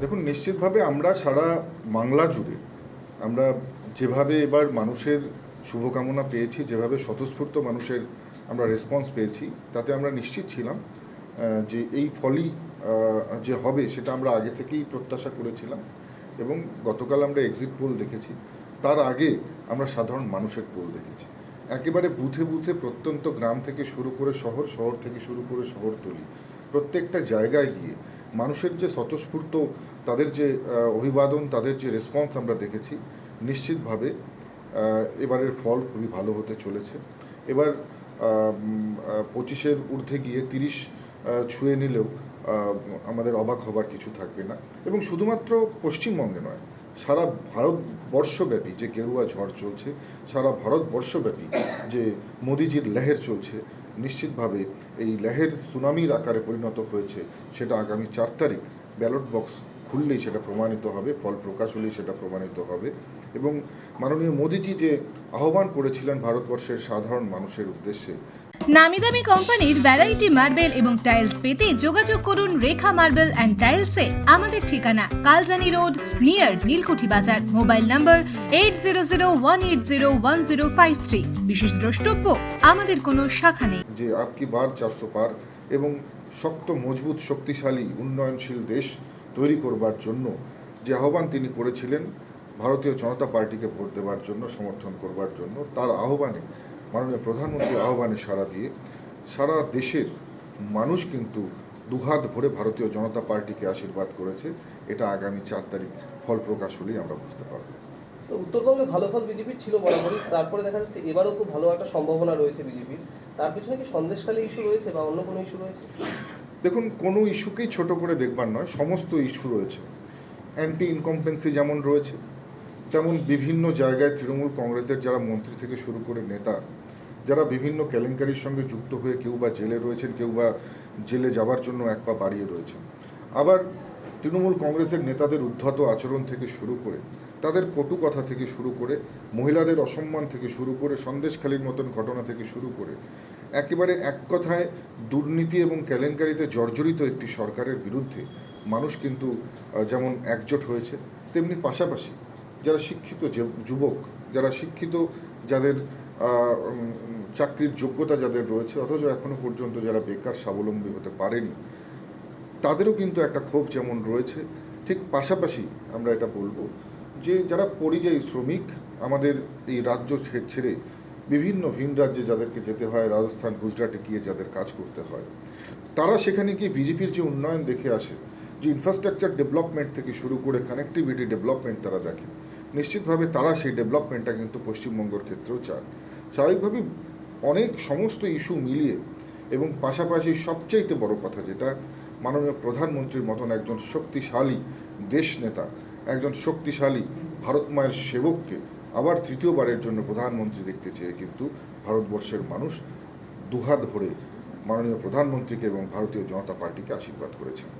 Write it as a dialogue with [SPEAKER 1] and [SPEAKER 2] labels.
[SPEAKER 1] দেখুন, নিশ্চিতভাবে আমরা সারা বাংলা জুড়ে আমরা যেভাবে এবার মানুষের শুভকামনা পেয়েছি, যেভাবে স্বতঃস্ফূর্ত মানুষের আমরা রেসপন্স পেয়েছি, তাতে আমরা নিশ্চিত ছিলাম যে এই ফলই যে হবে সেটা আমরা আগে থেকেই প্রত্যাশা করেছিলাম এবং গতকাল আমরা এক্সিট পোল দেখেছি। তার আগে আমরা সাধারণ মানুষের পোল দেখেছি। একেবারে বুথে বুথে প্রত্যন্ত গ্রাম থেকে শুরু করে শহর শহর থেকে শুরু করে শহরতলি প্রত্যেকটা জায়গায় গিয়ে মানুষের যে স্বতঃস্ফূর্ত তাদের যে অভিবাদন, তাদের যে রেসপন্স আমরা দেখেছি, নিশ্চিতভাবে এবারের ফল খুবই ভালো হতে চলেছে। এবার পঁচিশের ঊর্ধ্বে গিয়ে তিরিশ ছুঁয়ে নিলেও আমাদের অবাক হবার কিছু থাকবে না। এবং শুধুমাত্র পশ্চিমবঙ্গে নয়, সারা ভারতবর্ষব্যাপী যে গেরুয়া ঝড় চলছে, সারা ভারতবর্ষব্যাপী যে মোদিজির লেহের চলছে নিশ্চিতভাবে এই লেহের সুনামির আকারে পরিণত হয়েছে। সেটা আগামী চার তারিখ ব্যালট বক্স খুললেই সেটা প্রমাণিত হবে, ফল প্রকাশ হলেই সেটা প্রমাণিত হবে। এবং মাননীয় মোদিজি যে আহ্বান করেছিলেন ভারতবর্ষের সাধারণ মানুষের উদ্দেশ্যে
[SPEAKER 2] নামি দামি কোম্পানির ভ্যারাইটি মার্বেল এবং টাইলস পেতে যোগাযোগ করুন রেখা মার্বেল অ্যান্ড টাইলসে আমাদের ঠিকানা কালজানি রোড নিয়ার নীলকুঠি বাজার। মোবাইল নম্বর এইট বিশেষ দ্রষ্টব্য, আমাদের কোনো শাখা নেই।
[SPEAKER 1] যে আপকি বার চারশো পার এবং শক্ত, মজবুত, শক্তিশালী, উন্নয়নশীল দেশ তৈরি করবার জন্য যে আহ্বান তিনি করেছিলেন, ভারতীয় জনতা পার্টিকে ভোট দেওয়ার জন্য, সমর্থন করবার জন্য, তার আহ্বানে মাননীয় প্রধানমন্ত্রীর আহ্বানে সাড়া দিয়ে সারা দেশের মানুষ কিন্তু দুহাত ভরে ভারতীয় জনতা পার্টিকে আশীর্বাদ করেছে। এটা আগামী চার তারিখ ফল প্রকাশ হলেই আমরা বুঝতে পারব।
[SPEAKER 3] তো উত্তরবঙ্গে ভালো ফল বিজেপির ছিল বরাবরই। তারপরে দেখা যাচ্ছে এবারও খুব ভালো একটা সম্ভাবনা রয়েছে বিজেপির। তার পিছনে কি সন্দেশখালী ইস্যু রয়েছে বা অন্য কোনো ইস্যু রয়েছে?
[SPEAKER 1] দেখুন কোনো ইস্যুকেই ছোট করে দেখবার নয় সমস্ত ইস্যু রয়েছে। অ্যান্টি ইনকম্পেন্সি যেমন রয়েছে তেমন বিভিন্ন জায়গায় তৃণমূল কংগ্রেসের যারা মন্ত্রী থেকে শুরু করে নেতা, যারা বিভিন্ন কেলেঙ্কারির সঙ্গে যুক্ত হয়ে কেউ বা জেলে রয়েছেন, কেউ বা জেলে যাবার জন্য এক পা বাড়িয়ে রয়েছেন। আবার তৃণমূল কংগ্রেসের নেতাদের উদ্ধত আচরণ থেকে শুরু করে, তাদের কটু কথা থেকে শুরু করে, মহিলাদের অসম্মান থেকে শুরু করে, সন্দেশখালীর মতন ঘটনা থেকে শুরু করে, একেবারে এক কথায় দুর্নীতি এবং কেলেঙ্কারিতে জর্জরিত একটি সরকারের বিরুদ্ধে মানুষ কিন্তু যেমন একজোট হয়েছে, তেমনি পাশাপাশি যারা শিক্ষিত যুবক, যারা শিক্ষিত, যাদের চাকরির যোগ্যতা যাদের রয়েছে, অথচ এখনও পর্যন্ত যারা বেকার, স্বাবলম্বী হতে পারেনি, তাদেরও কিন্তু একটা ক্ষোভ যেমন রয়েছে। ঠিক পাশাপাশি আমরা এটা বলব যে, যারা পরিযায়ী শ্রমিক, আমাদের এই রাজ্য ছেড়ে বিভিন্ন ভিন রাজ্যে যাদেরকে যেতে হয়, রাজস্থান, গুজরাটে গিয়ে যাদের কাজ করতে হয়, তারা সেখানে গিয়ে বিজেপির যে উন্নয়ন দেখে আসে, যে ইনফ্রাস্ট্রাকচার ডেভেলপমেন্ট থেকে শুরু করে কানেক্টিভিটি ডেভেলপমেন্ট তারা দেখে। নিশ্চিতভাবে তারা সেই ডেভেলপমেন্টটা কিন্তু পশ্চিমবঙ্গের ক্ষেত্রেও চান স্বাভাবিকভাবেই অনেক সমস্ত ইস্যু মিলিয়ে এবং পাশাপাশি সবচাইতে বড় কথা যেটা, মাননীয় প্রধানমন্ত্রীর মতন একজন শক্তিশালী দেশ নেতা, একজন শক্তিশালী ভারত মায়ের সেবককে আবার তৃতীয়বারের জন্য প্রধানমন্ত্রী দেখতে চেয়ে কিন্তু ভারতবর্ষের মানুষ দুহাত ভরে মাননীয় প্রধানমন্ত্রীকে এবং ভারতীয় জনতা পার্টিকে আশীর্বাদ করেছেন।